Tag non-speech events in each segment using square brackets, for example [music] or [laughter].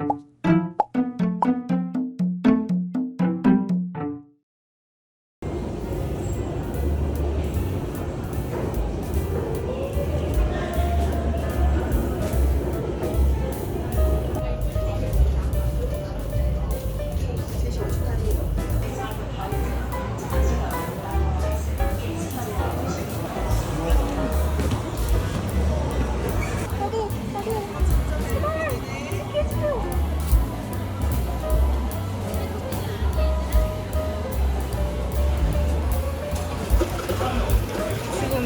음.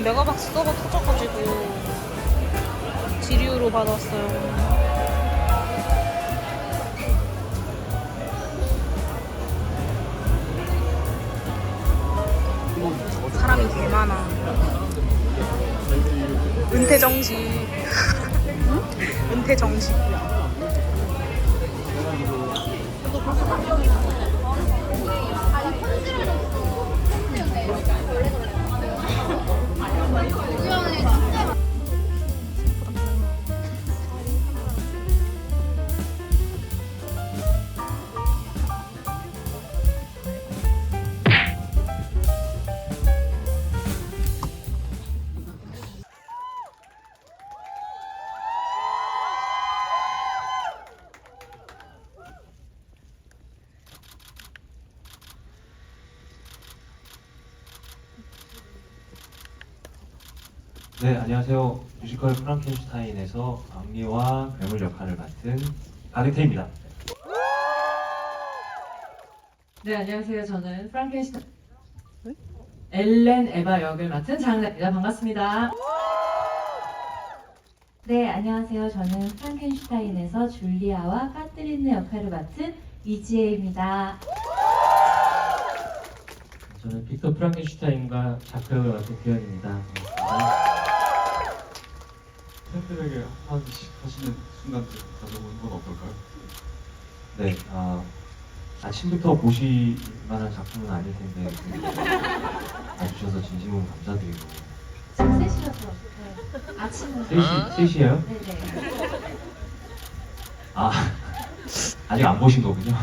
지금 메가박스 서버 터져가지고 지류로 받았어요. 사람이 개 많아. 은퇴 정식. 은퇴 정식. 네, 안녕하세요. 뮤지컬 프랑켄슈타인에서 악리와 괴물 역할을 맡은 아르테입니다. 네, 안녕하세요. 저는 프랑켄슈타인 엘렌 에바 역을 맡은 장은혜입니다. 반갑습니다. 네, 안녕하세요. 저는 프랑켄슈타인에서 줄리아와 카트리느 역할을 맡은 이지혜입니다. 저는 빅터 프랑켄슈타인과 자크 역을 맡은 규현입니다. 반갑습니다. 팬들에게 한마디씩 하시는 순간들 가져보는 건 어떨까요? 네, 아, 아침부터 보실 만한 작품은 아닐 텐데 봐주셔서 진심으로 감사드리고 지금 셋이라서 네. 아침은 3시, 3시에요? 네네. 아, 아직 안 보신 거군요.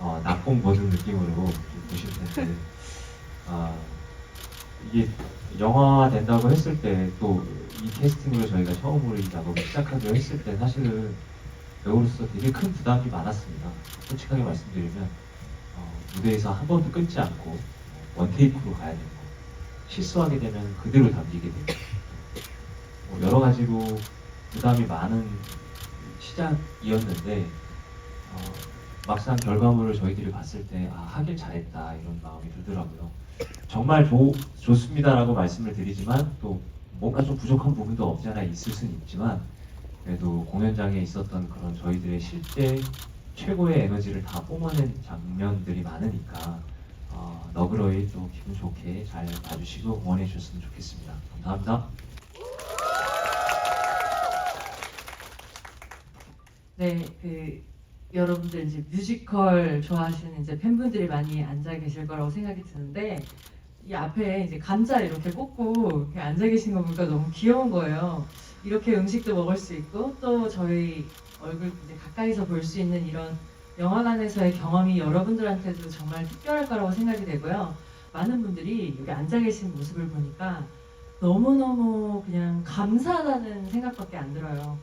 어, 낙공 보는 느낌으로 좀 보실 텐데, 아, 이게 영화 된다고 했을 때 또 이 캐스팅으로 저희가 처음으로 이 작업을 시작하기로 했을 때 사실은 배우로서 되게 큰 부담이 많았습니다. 솔직하게 말씀드리면 어, 무대에서 한 번도 끊지 않고 어, 원테이크로 가야 되고 실수하게 되면 그대로 담기게 되고 뭐 여러 가지로 부담이 많은 시작이었는데 어, 막상 결과물을 저희들이 봤을 때 아, 하길 잘했다 이런 마음이 들더라고요. 정말 좋, 좋습니다라고 말씀을 드리지만 또 뭔가 좀 부족한 부분도 없지 않아 있을 수는 있지만 그래도 공연장에 있었던 그런 저희들의 실제 최고의 에너지를 다 뿜어낸 장면들이 많으니까 어, 너그러이 또 기분 좋게 잘 봐주시고 응원해 주셨으면 좋겠습니다. 감사합니다. 네, 그 여러분들 이제 뮤지컬 좋아하시는 이제 팬분들이 많이 앉아 계실 거라고 생각이 드는데 이 앞에 이제 감자 이렇게 꽂고 이렇게 앉아 계신 거 보니까 너무 귀여운 거예요. 이렇게 음식도 먹을 수 있고 또 저희 얼굴 이제 가까이서 볼 수 있는 이런 영화관에서의 경험이 여러분들한테도 정말 특별할 거라고 생각이 되고요. 많은 분들이 여기 앉아 계신 모습을 보니까 너무너무 그냥 감사하다는 생각밖에 안 들어요.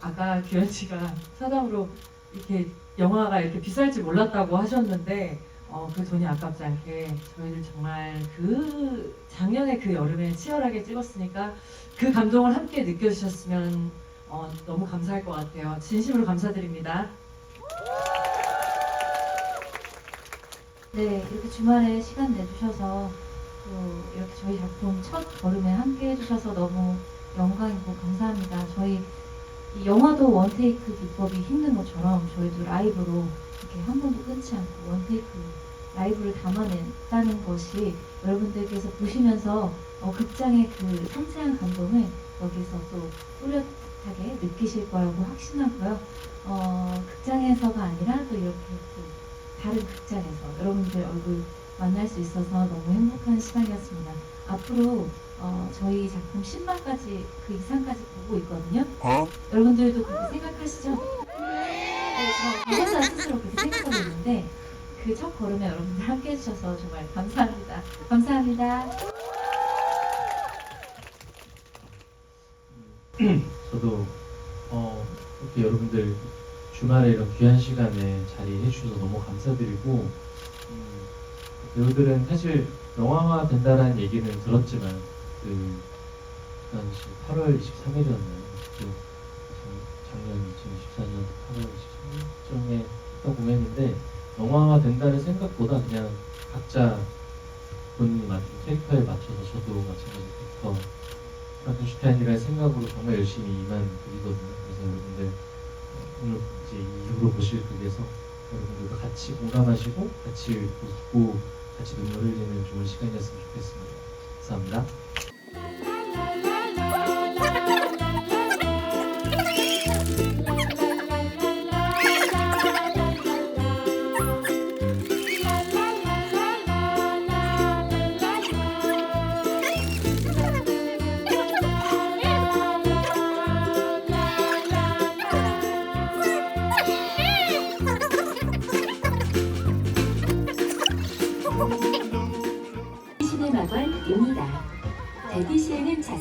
아까 규현 씨가 사담으로 이렇게 영화가 이렇게 비쌀 줄 몰랐다고 하셨는데 어, 그 돈이 아깝지 않게 저희들 정말 그 작년에 그 여름에 치열하게 찍었으니까 그 감동을 함께 느껴주셨으면 어, 너무 감사할 것 같아요. 진심으로 감사드립니다. 네, 이렇게 주말에 시간 내주셔서 또 이렇게 저희 작품 첫 걸음에 함께 해주셔서 너무 영광이고 감사합니다. 저희 이 영화도 원테이크 기법이 힘든 것처럼 저희도 라이브로 이렇게 한 번도 끊지 않고 원테이크 라이브를 담아냈다는 것이 여러분들께서 보시면서 어, 극장의 그 상세한 감동을 여기서 또 또렷하게 느끼실 거라고 확신하고요. 어, 극장에서가 아니라 또 이렇게 또 다른 극장에서 여러분들 얼굴 만날 수 있어서 너무 행복한 시간이었습니다. 앞으로 어, 저희 작품 10만까지 그 이상까지 보고 있거든요. 여러분들도 그렇게 생각하시죠? 네, 저 스스로 그렇게 생각하고 있는데 그 첫 걸음에 여러분들 함께 해주셔서 정말 감사합니다. 감사합니다. [clears throat] 저도 어, 이렇게 여러분들 주말에 이런 귀한 시간에 자리해 주셔서 너무 감사드리고 음, 배우들은 사실 영화가 된다라는 얘기는 들었지만 그 당시 8월 23일이었나요? 그 작년 2024년 8월 23일쯤에 했던 공연인데 영화가 된다는 생각보다 그냥 각자 본인이 맡은 캐릭터에 맞춰서 저도 마찬가지로 프랑켄슈타인이라는 생각으로 정말 열심히 임한 글이거든요. 그래서 여러분들 어, 오늘 이제 이 이후로 보실 극에서 여러분들도 같이 공감하시고 같이 웃고 같이 눈물 흘리는 좋은 시간이었으면 좋겠습니다. 감사합니다.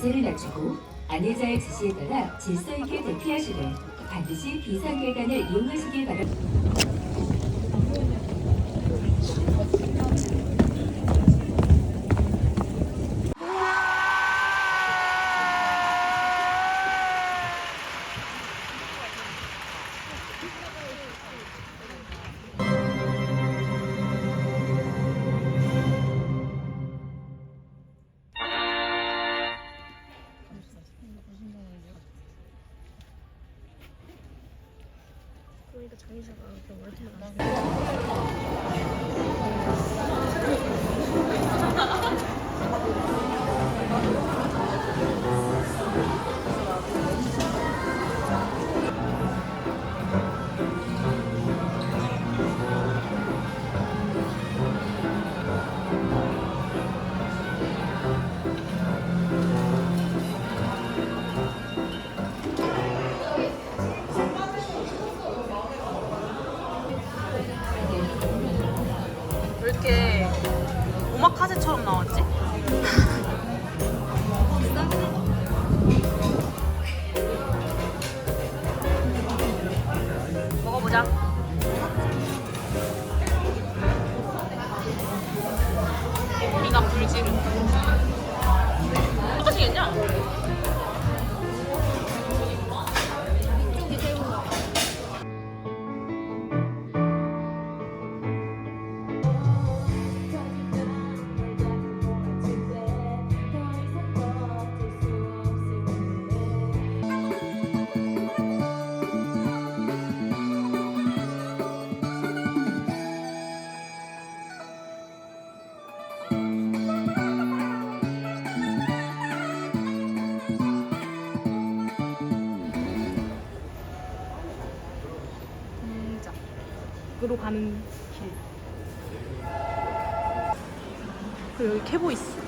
자세를 낮추고 안내자의 지시에 따라 질서 있게 대피하시되 반드시 비상계단을 이용하시길 바랍니다. 你怎么怎么进 공작으로 가는 길. 그리고 여기 캐보 있어.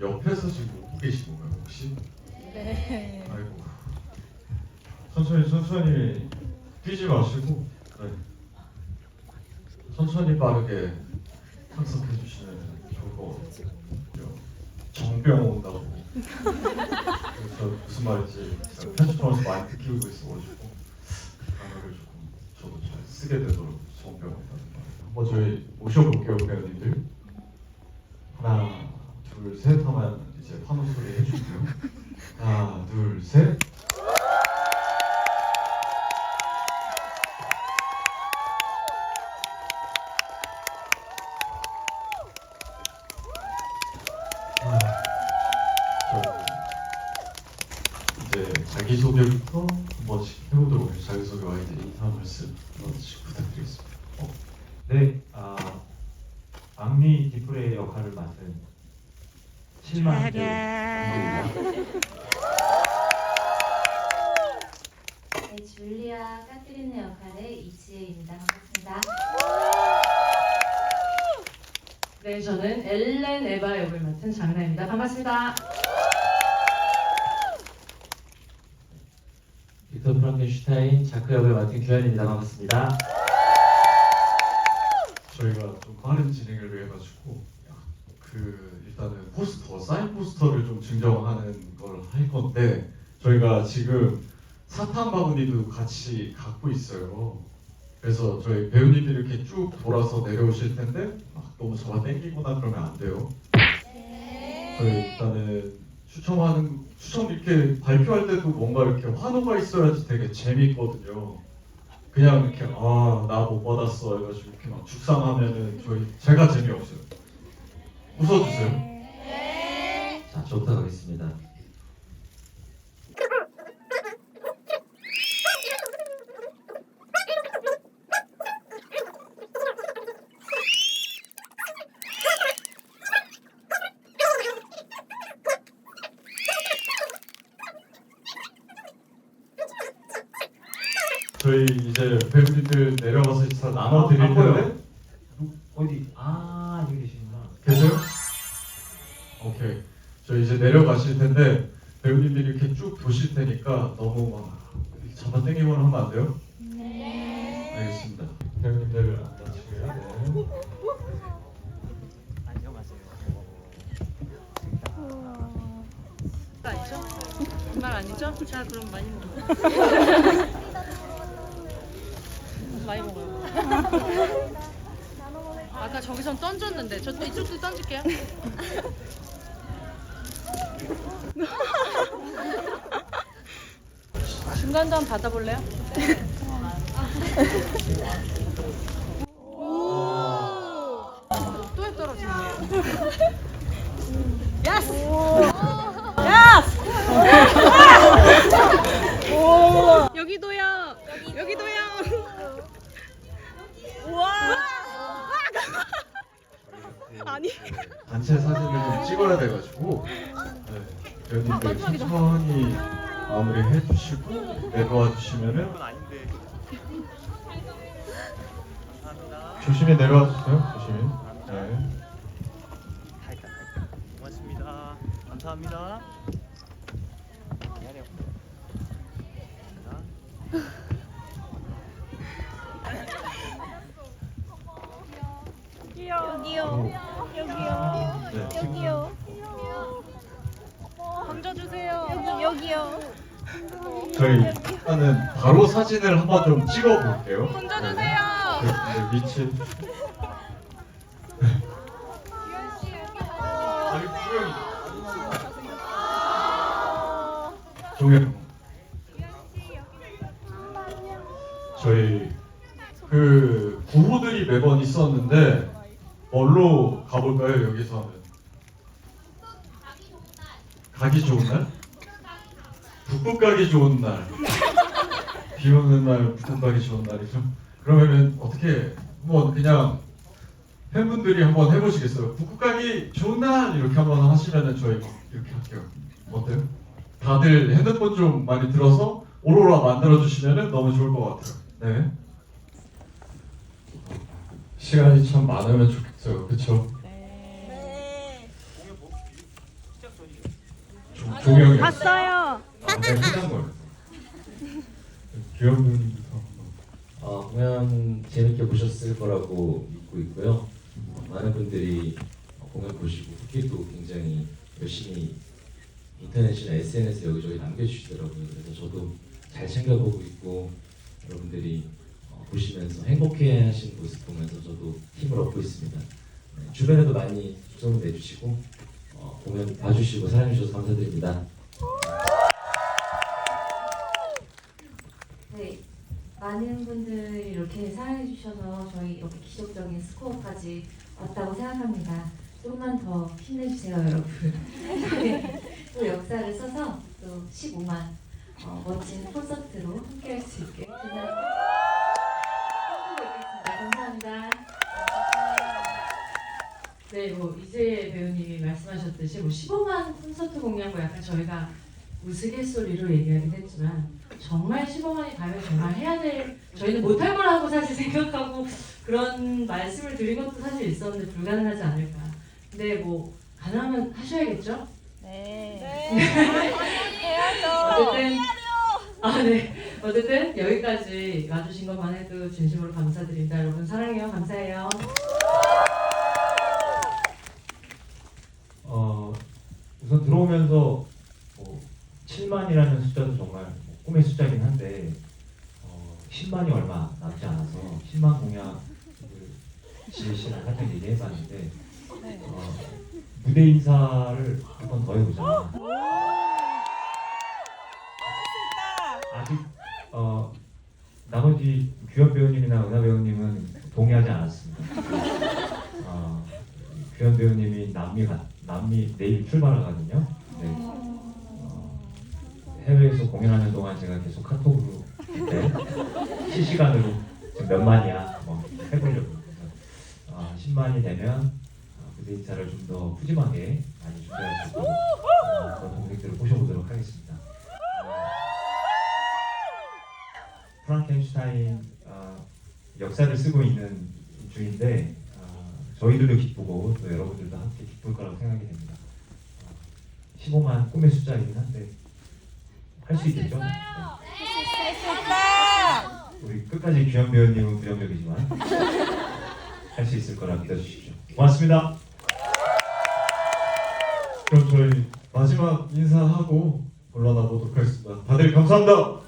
옆에서 지금 웃고 계신 건가요 혹시? 네. 아이고. 천천히 천천히 뛰지 마시고 네. 천천히 빠르게 상승해 주시면 좋을 것 같아요. 정병 온다고. 그래서 무슨 말인지 제가 편집하면서 많이 느끼고 있어가지고 단어를 조금 저도 잘 쓰게 되도록 정병 온다는 말. 한번 저희 모셔볼게요 배우님들. 하나 둘 셋 하면 이제 환호 소리 해주고요. 하나 둘 셋. 아, 저 이제 자기소개부터 한 번씩 해보도록 해요. 자기소개와 이제 인사 말씀 한 번씩 부탁드리겠습니다. 어, 네, 아, 악미 디프레의 역할을 맡은 실망 배우입니다. 네, 줄리아 까트리네 역할의 이지혜입니다. 반갑습니다. 네, 저는 엘렌 에바 역을 맡은 장나입니다. 반갑습니다. 빅터 프랑켄슈타인 자크 역을 맡은 규현입니다. 반갑습니다. 저희가 좀 빠른 진행을 해가지고 그 일단은 포스터 사인 포스터를 좀 증정하는 걸 할 건데 저희가 지금 사탕 바구니도 같이 갖고 있어요. 그래서 저희 배우님들이 이렇게 쭉 돌아서 내려오실 텐데 막 너무 잡아 당기거나 그러면 안 돼요. 저희 일단은 추첨하는 추첨 이렇게 발표할 때도 뭔가 이렇게 환호가 있어야지 되게 재미있거든요. 그냥 이렇게 아 나 못 받았어 해가지고 이렇게 막 죽상하면은 저희 제가 재미없어요. 웃어주세요. 자, 저부터 가겠습니다. 저희 이제 배우님들 내려가서 다 나눠 드릴 안 보여요. 텐데 테니까 너무 막 잡아 당기거나 하면 안 돼요? 네. 알겠습니다. 배우님들 앉아주시고요. 네. 아니죠? 정말 아니죠? 자 그럼 많이 먹어. [laughs] 많이 먹어요. 아까 저기선 던졌는데 저또 이쪽도 던질게요. [laughs] 중간도 한번 받아볼래요? 또 떨어지네. 야스! 야스! 여기도요. 여기도요. 우와. 아니. 단체 사진을 좀 찍어야 돼가지고 네. 배우님들 천천히 마무리 해 주시고 내려와 주시면은 조심히 내려와 주세요. 조심히. 네. 고맙습니다. 감사합니다. 여기요. 여기요. 네. 여기요. 던져주세요. 여기 여기요. 저희 일단은 바로 사진을 한번 좀 찍어 볼게요. 던져주세요. 네, 위치. 아니 분명히 종현 저희 그 구호들이 매번 있었는데 뭘로 가볼까요 여기서는 가기 좋은 날 북극 가기 좋은 날 비 오는 날 북극 가기 좋은 날이죠 그러면은 어떻게 한번 그냥 팬분들이 한번 해보시겠어요? 북극 가기 좋은 날 이렇게 한번 하시면은 저희 이렇게 할게요. 어때요? 다들 핸드폰 좀 많이 들어서 오로라 만들어 주시면은 너무 좋을 것 같아요. 네. 시간이 참 많으면 좋겠어요. 그렇죠? 종영이 봤어요. 거예요. 규현 배우님부터 한번. 어, 공연 재밌게 보셨을 거라고 믿고 있고요. 어, 많은 분들이 어, 공연 보시고 후기도 굉장히 열심히 인터넷이나 SNS 여기저기 남겨주시더라고요. 그래서 저도 잘 챙겨보고 있고 여러분들이 어, 보시면서 행복해 하시는 모습 보면서 저도 힘을 얻고 있습니다. 네, 주변에도 많이 소문 내주시고 어, 공연 봐주시고 사랑해주셔서 감사드립니다. 네, 많은 분들이 이렇게 사랑해 주셔서 저희 이렇게 기적적인 스코어까지 왔다고 생각합니다. 조금만 더 힘내주세요, 여러분. 네, [laughs] 또 역사를 써서 또 15만 어, 멋진 콘서트로 함께할 수 있게 있겠습니다. 감사합니다. 네, 뭐 이재 배우님이 말씀하셨듯이 뭐 15만 콘서트 공연 뭐 약간 저희가 우스갯소리로 얘기하긴 했지만 정말 15만이 가면 정말 해야 될 저희는 못할 거라고 사실 [laughs] 생각하고 그런 말씀을 드린 것도 사실 있었는데 불가능하지 않을까. 근데 뭐 가능하면 하셔야겠죠? 네. 어쨌든 아 네. 어쨌든 여기까지 와주신 것만 해도 진심으로 감사드립니다. 여러분 사랑해요. 감사해요. 어, 우선 들어오면서 뭐 7만이라는 숫자도 정말 뭐 꿈의 숫자긴 한데 어, 10만이 얼마 남지 않아서 10만 공약을 지혜 씨랑 살짝 얘기 해봤는데 어, 무대 인사를 한 번 더 해보자. 아직 어, 나머지 규현 배우님이나 은하 배우님은 동의하지 않았습니다. 어, 규현 배우님이 남미 가, 남미 내일 출발하거든요. 네. 어, 해외에서 공연하는 동안 제가 계속 카톡으로 네, [laughs] 실시간으로 지금 몇 만이야 뭐 해보려고 그래서 어, 10만이 되면 어, 무대 인사를 좀 더 푸짐하게 많이 있도록 어, 그런 동생들을 모셔보도록 하겠습니다. 어, 프랑켄슈타인 어, 역사를 쓰고 있는 중인데 어, 저희들도 기쁘고 또 여러분들도 함께 기쁠 거라고 생각이 됩니다. 어, 15만 꿈의 숫자이긴 한데 할 수 있겠죠? 네. 우리 끝까지 귀한 배우님은 부정적이지만 할 수 있을 거라 믿어주십시오. 고맙습니다. 그럼 저희 마지막 인사하고 물러나 보도록 하겠습니다. 다들 감사합니다.